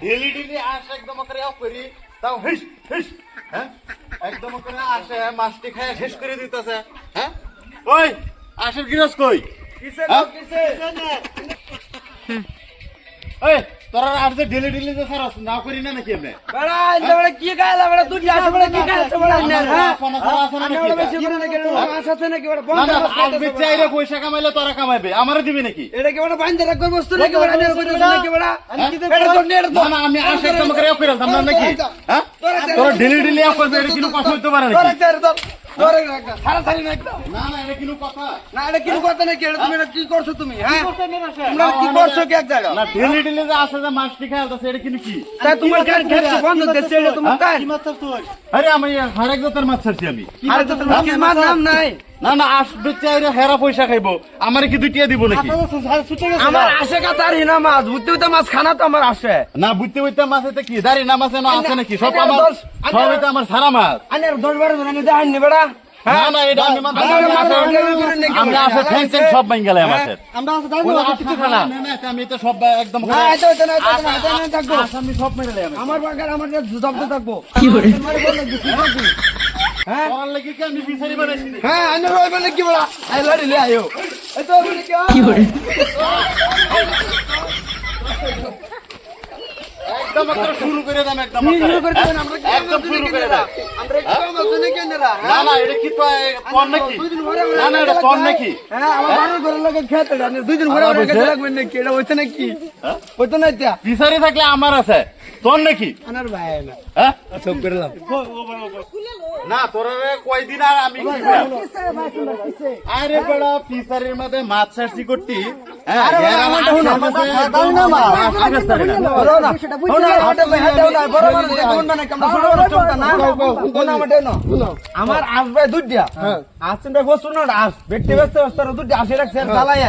Daily daily আস একদম করে করি। তাও হিস হিস হ্যাঁ? একদম করে আসে মাছটি খায় শেষ করে দিতেছে হ্যাঁ? ওই আসের গিরস কই? কিসে হ্যাঁ? কিসের? এই তোরা আর যে ডেলি ডেলি যে স্যার না করি না নাকি এমনি? বেড়া ইন্দা বেড়া কি গায়লা বেড়া দুধ আসে বেড়া কি গায়লা বেড়া ইন্দা হ্যাঁ? ফোন করা আছে না নাকি? বেশি এটা? করে নাকি মাছ আছে নাকি? বেড়া বন্ধ না রাস্তা আসবে চাইরে পয়সা কামাইলে তোরা কামাইবে। আমারে দিবি নাকি? এটা কি বেড়া বাইন্দে রাখবে বস্তু নাকি? বেড়া নিয়ে কইতে নাকি? বেড়া? এটা তো নিয়ে না না আমি আসে না নাকি? হ্যাঁ? তোরা ডেলি ডেলি আপ করবে এটা কিন্তু কথা হইতে পারে চার আমি হারেক জাতের মাছ ছাড়ছি আমি। আরে তো মাছ নাম নাই। না না আসবে চাইরে হেরা পয়সা খাইবো। আমার কি দুটিয়া দিব নাকি? আমার আসে কাতার হিনা মাছ বুঝতে বুঝতে মাছ খানা তো আমার আসে না বুঝতে বুঝতে মাছ এটা কি দাঁড়ি না মাছ এনো আছে নাকি? সব আমার সব এটা আমার সারা মাছ। আনে দশ বারো জন আমি দেখাই নি বেড়া। না না আমি আমি আমরা আসে ঠ্যাং ঠ্যাং সব গেলে আমাদের। আমরা না কিছু খানা। না, না, না, আমি তো সব একদম না এটা না এটা না এটা না থাকব আসামি সব মেরে আমার বাগান আমার জব্দ থাকব। কি করে? হ্যাঁ? লাগি হ্যাঁ একদম শুরু করে দাম একদম কি শুরু করে আমরা কি একদম শুরু করে দাম আমরা না না এটা কি তো নাকি? দুই দিন পরে না না এটা নাকি? হ্যাঁ আমার বাড়ির ঘরের লোকে খেতে দুই দিন বলছে? লাগবে নাকি এটা হইছে নাকি? হইতো না এটা বিচারি থাকলে আমার আছে। তোর নাকি? আনার ভাই না। হ্যাঁ? সব করলাম না তোর কয়দিন আর আমি আরে বড় ফিসারির মধ্যে মাছ চাষি করতি। হ্যাঁ, আমার আসবে দুধ দিয়া। আসছেন বসুন না আস বেটে ব্যস্ত দিয়া আসে রাখছে চালায়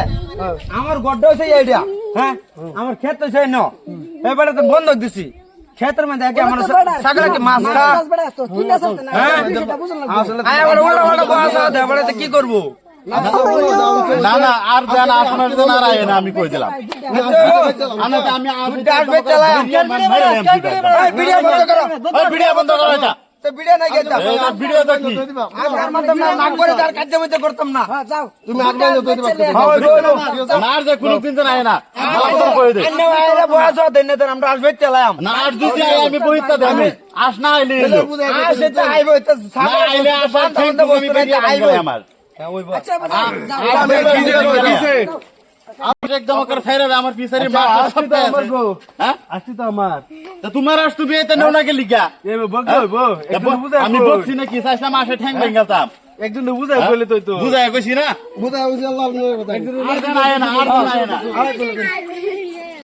আমার গড্ড হইছে এইটা হ্যাঁ? আমার ক্ষেত হইছে ন। এবারে তো বন্ধ দিছি। ক্ষেতের में देखे আমার সাগরে के मास का হ্যাঁ আয় এবারে ওটা ওটা বসা দে तो তো কি করব না না আর জান আপনার জন্য আর আয় না আমি কই দিলাম আমি চালায় ভিডিও বন্ধ করো ভিডিও বন্ধ করো এটা তো ভিডিও না গেতা এই ভিডিও তো কি আর মাধ্যমে না করে তার কাজ মধ্যে করতাম না তুমি আগে তো দিবা হ্যাঁ। না আর যে কোনো দিন আয় না বন্ধ করে দে অন্য বাইরে বয়স হতে না আমরা আসবে চালাম না আর যদি আমি বইতে দে আমি আস না আইলে। আসে তো আইবো তো না আইলে আসার ঠিক আমি বেরিয়ে আইবো আইবো আমার একদম পিছারি সব আছে। হ্যাঁ? আসছি তো আমার। তা তোমার আস তুমি এতে নেও নাকি লিগা আমি বলছি চাইছিলাম আসে ঠ্যাং ভেঙাতাম একজন বুঝাই বলে তো তো বুঝাই কইছি না? বুঝাই বুঝাই আল্লাহ আপনার আর যেন আয় না আর না।